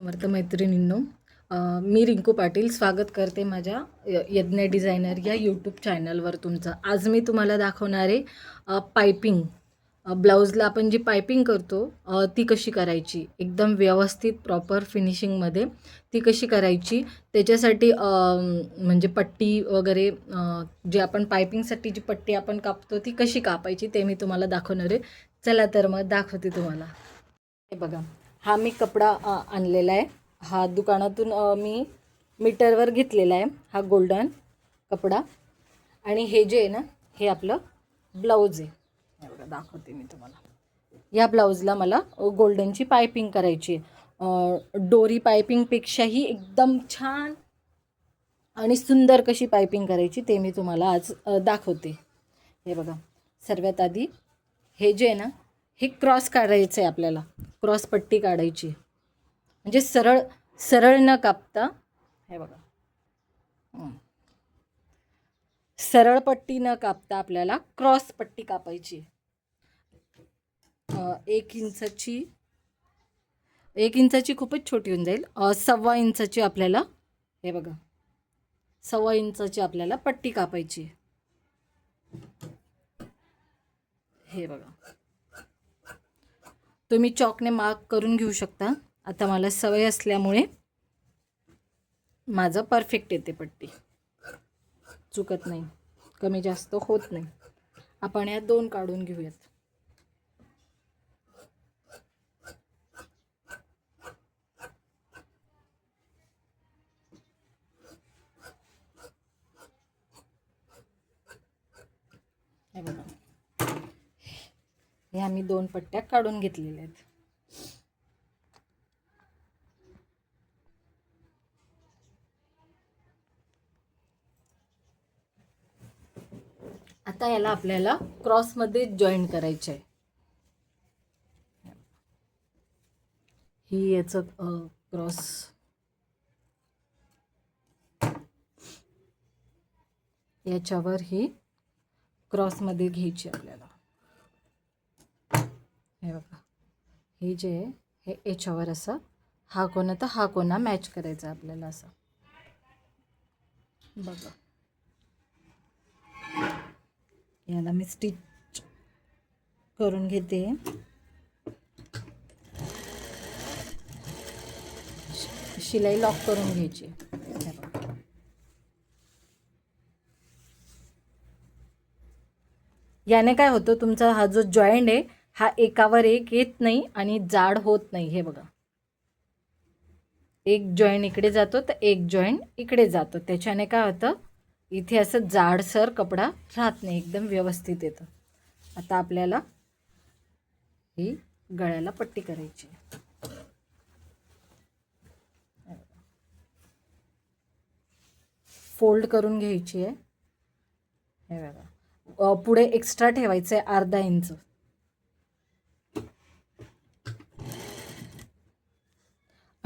समर्थ मैत्रिणींनो मी रिंकू पाटील स्वागत करते माझ्या य- यज्ञ डिझायनर या यूट्यूब चॅनलवर तुमचं. आज मी तुम्हाला दाखवणार आहे पायपिंग ब्लाऊजला आपण जी पायपिंग करतो ती कशी करायची? एकदम व्यवस्थित प्रॉपर फिनिशिंगमध्ये ती कशी करायची? त्याच्यासाठी म्हणजे पट्टी वगैरे जे आपण पायपिंगसाठी जी पट्टी आपण कापतो ती कशी कापायची ते मी तुम्हाला दाखवणार आहे. चला तर मग दाखवते तुम्हाला. हे बघा. हा मी कपडा आणलेला आहे. हा दुकानातून मी मीटरवर घेतलेला आहे. हा गोल्डन कपडा. आणि हे जे आहे ना हे आपलं ब्लाऊज आहे. हे बघा दाखवते मी तुम्हाला. या ब्लाऊजला मला गोल्डनची पायपिंग करायची आहे. डोरी पायपिंगपेक्षाही एकदम छान आणि सुंदर कशी पायपिंग करायची ते मी तुम्हाला आज दाखवते. हे बघा सर्वात आधी हे जे आहे ना हे क्रॉस काढायचं आहे आपल्याला. क्रॉस पट्टी काढायची. म्हणजे सरळ सरळ न कापता हे बघा. सरळ पट्टी न कापता आपल्याला क्रॉस पट्टी कापायची. एक इंचाची एक इंचाची खूपच छोटी होऊन जाईल. सव्वा इंचाची आपल्याला हे बघा. सव्वा इंचाची आपल्याला पट्टी कापायची. हे बघा. तुम्ही चॉकने मार्क करून घेऊ शकता. आता मला सवय असल्यामुळे माझं परफेक्ट येते पट्टी. चुकत नाही. कमी जास्त होत नाही. आपण या दोन काढून घेऊयात हे बघा हे आम्ही दोन पट्ट्या काढून घेतलेल्या आहेत. आता याला आपल्याला क्रॉसमध्ये जॉईन करायचे आहे ही याचं क्रॉस. याच्यावर ही क्रॉसमध्ये घ्यायची आपल्याला. हे बघा. हे जे आहे हे याच्यावर असं हा कोणा तर हा कोणा मॅच करायचा आपल्याला असं. बघा. याला मी स्टिच करून घेते. शिलाई लॉक करून घ्यायची. याने काय होतं तुमचा हा जो जॉईंट आहे हा एकावर एक येत नाही आणि जाड होत नाही हे बघा. एक जॉईंट इकडे जातो तर एक जॉईंट इकडे जातो. त्याच्याने काय होतं? इथे असं जाडसर कपडा राहत नाही एकदम व्यवस्थित येतं. आता आपल्याला ही गळ्याला पट्टी करायची फोल्ड करून घ्यायची आहे. हे बघा. पुढे एक्स्ट्रा ठेवायचं आहे अर्धा इंच.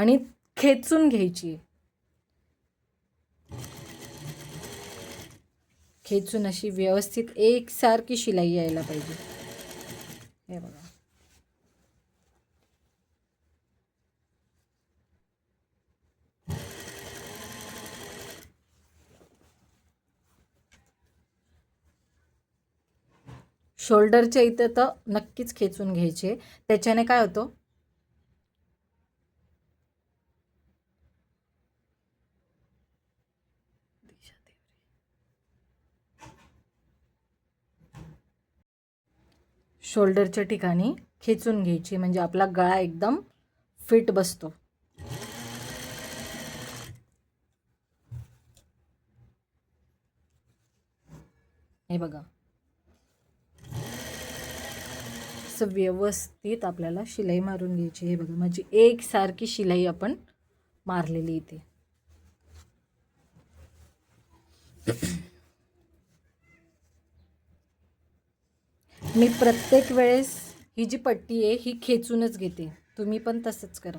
आणि खेचून घ्यायची. खेचून अशी व्यवस्थित एकसारखी शिलाई यायला पाहिजे. हे बघा. शोल्डरच्या इथं तर नक्कीच खेचून घ्यायचे. त्याच्याने काय होतं? शोल्डरच्या ठिकाणी खेचून घ्यायची म्हणजे आपला गळा एकदम फिट बसतो. हे बघा. असं व्यवस्थित आपल्याला शिलाई मारून घ्यायची. हे बघा माझी एकसारखी शिलाई आपण मारलेली इथे. मी प्रत्येक वेळेस ही जी पट्टी आहे ही खेचूनच घेते. तुम्ही पण तसंच करा.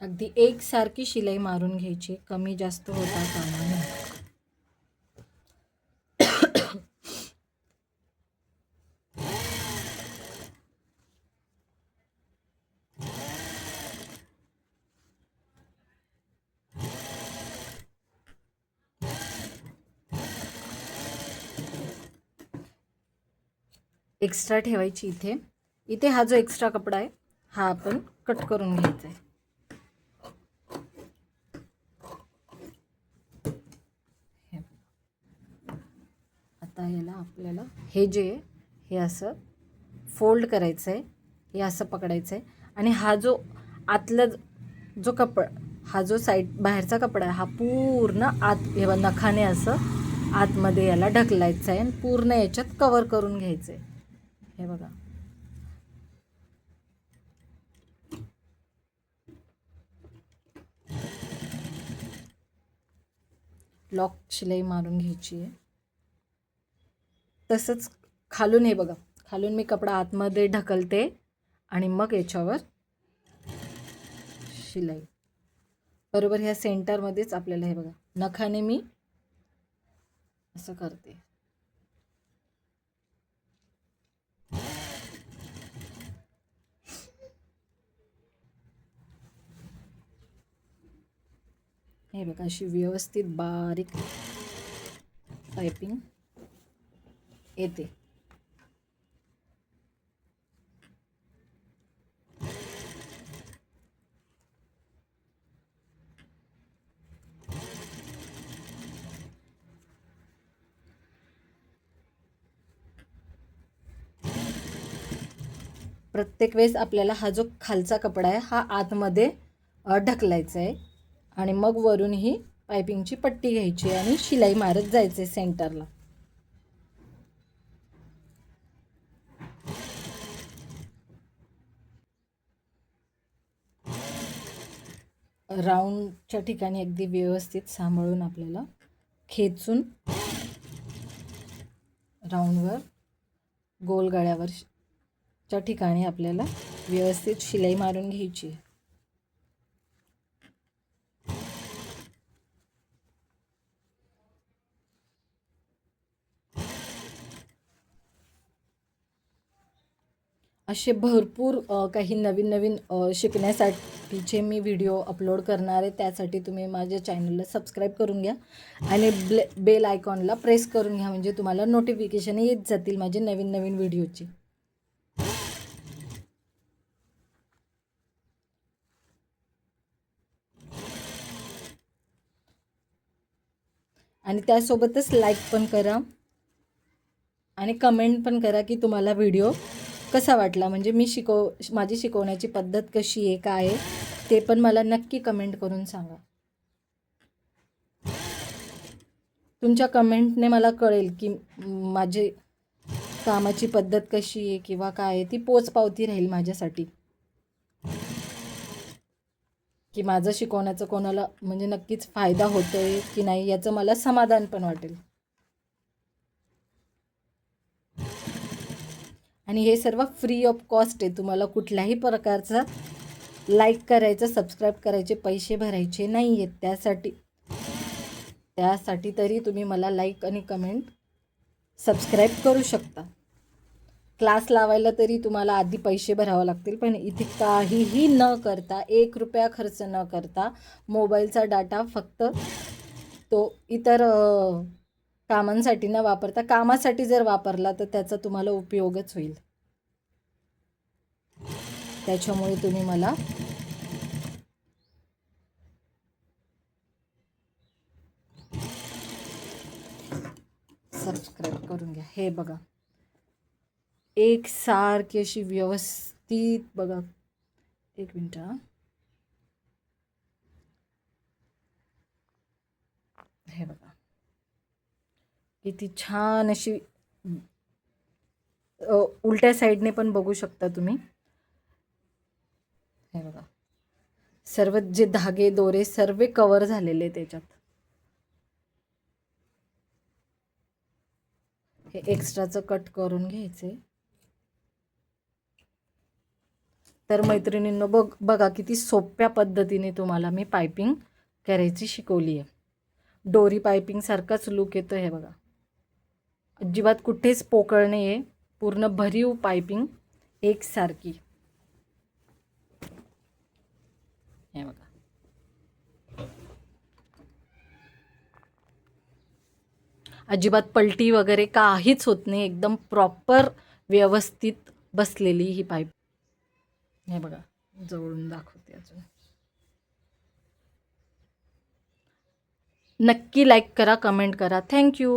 अगदी एकसारखी शिलाई मारून घ्यायची. कमी जास्त होता कामा एक्स्ट्रा ठेवायची इथे. इथे हा जो एक्स्ट्रा कपडा आहे हा आपण कट करून घ्यायचा आहे. आता याला आपल्याला हे जे आहे हे असं फोल्ड करायचं आहे हे असं पकडायचं आहे. आणि हा जो आतला जो कपड हा जो साईड बाहेरचा कपडा आहे हा पूर्ण आत हे नखाने असं आतमध्ये याला ढकलायचं आहे आणि पूर्ण याच्यात कवर करून घ्यायचं आहे. हे बघा. लॉक शिलाई मारून घ्यायची आहे. तसंच खालून हे बघा. खालून मी कपडा आतमध्ये ढकलते आणि मग याच्यावर शिलाई. बरोबर ह्या सेंटरमध्येच आपल्याला हे बघा. नखाने मी असं करते. हे बघा अशी व्यवस्थित बारीक पायपिंग येते. प्रत्येक वेळेस आपल्याला हा जो खालचा कपडा आहे हा आतमध्ये ढकलायचा आहे. आणि मग वरून ही पायपिंगची पट्टी घ्यायची आहे आणि शिलाई मारत जायचे सेंटरला. राऊंडच्या ठिकाणी अगदी व्यवस्थित सांभाळून आपल्याला खेचून राऊंडवर गोल गळ्यावर च्या ठिकाणी आपल्याला व्यवस्थित शिलाई मारून घ्यायची असे भरपूर काही नवीन नवीन शिकण्यासाठीचे मी व्हिडिओ अपलोड करणार आहे. त्यासाठी तुम्ही माझ्या चॅनलला सबस्क्राईब करून घ्या आणि ब्ले बेल आयकॉनला प्रेस करून घ्या म्हणजे तुम्हाला नोटिफिकेशन येत जातील माझे नवीन नवीन व्हिडिओची. आणि त्यासोबतच लाईक पण करा आणि कमेंट पण करा की तुम्हाला व्हिडिओ कसा वाटला? म्हणजे मी शिकव माझी शिकवण्याची पद्धत कशी आहे काय आहे ते पण मला नक्की कमेंट करून सांगा. तुमच्या कमेंटने मला कळेल की माझे कामाची पद्धत कशी आहे किंवा काय आहे ती पोचपावती राहील माझ्यासाठी. की माझं शिकवण्याचं कोणाला म्हणजे नक्कीच फायदा होतोय की नाही याचं मला समाधान पण वाटेल. आणि हे सर्व फ्री ऑफ कॉस्ट आहे. तुम्हाला कुठल्याही प्रकारचा लाईक करायचं सबस्क्राईब करायचे पैसे भरायचे नाही आहेत त्यासाठी त्यासाठी तरी तुम्ही मला लाईक आणि कमेंट सबस्क्राईब करू शकता. क्लास लावायला तरी तुम्हाला आधी पैसे भरावे लागतील पण इथे काहीही न करता एक रुपया खर्च न करता मोबाईलचा डाटा फक्त तो इतर कामांसाठी न वापरता कामासाठी जर वापरला तर त्याचा तुम्हाला उपयोगच होईल. त्याच्यामुळे तुम्ही मला सबस्क्राईब करून घ्या. हे बघा. एक सारखी अशी व्यवस्थित बघा. एक मिनटं हा. हे किती छान अशी उलट्या साईडने पण बघू शकता तुम्ही. हे बघा. सर्व जे धागे दोरे सर्व कवर झालेले त्याच्यात. हे एक्स्ट्राचं कट करून घ्यायचे. तर मैत्रिणींनो बघ बघा किती सोप्या पद्धतीने तुम्हाला मी पायपिंग करायची शिकवली आहे डोरी पायपिंगसारखाच लुक येतो हे बघा. अजिबात कुठेच पोकळ नाही आहे पूर्ण भरीव पायपिंग एकसारखी. हे बघा. अजिबात पलटी वगैरे काहीच होत नाही. एकदम प्रॉपर व्यवस्थित बसलेली ही पाईप हे बघा. जवळून दाखवते अजून. नक्की लाईक करा कमेंट करा. थँक्यू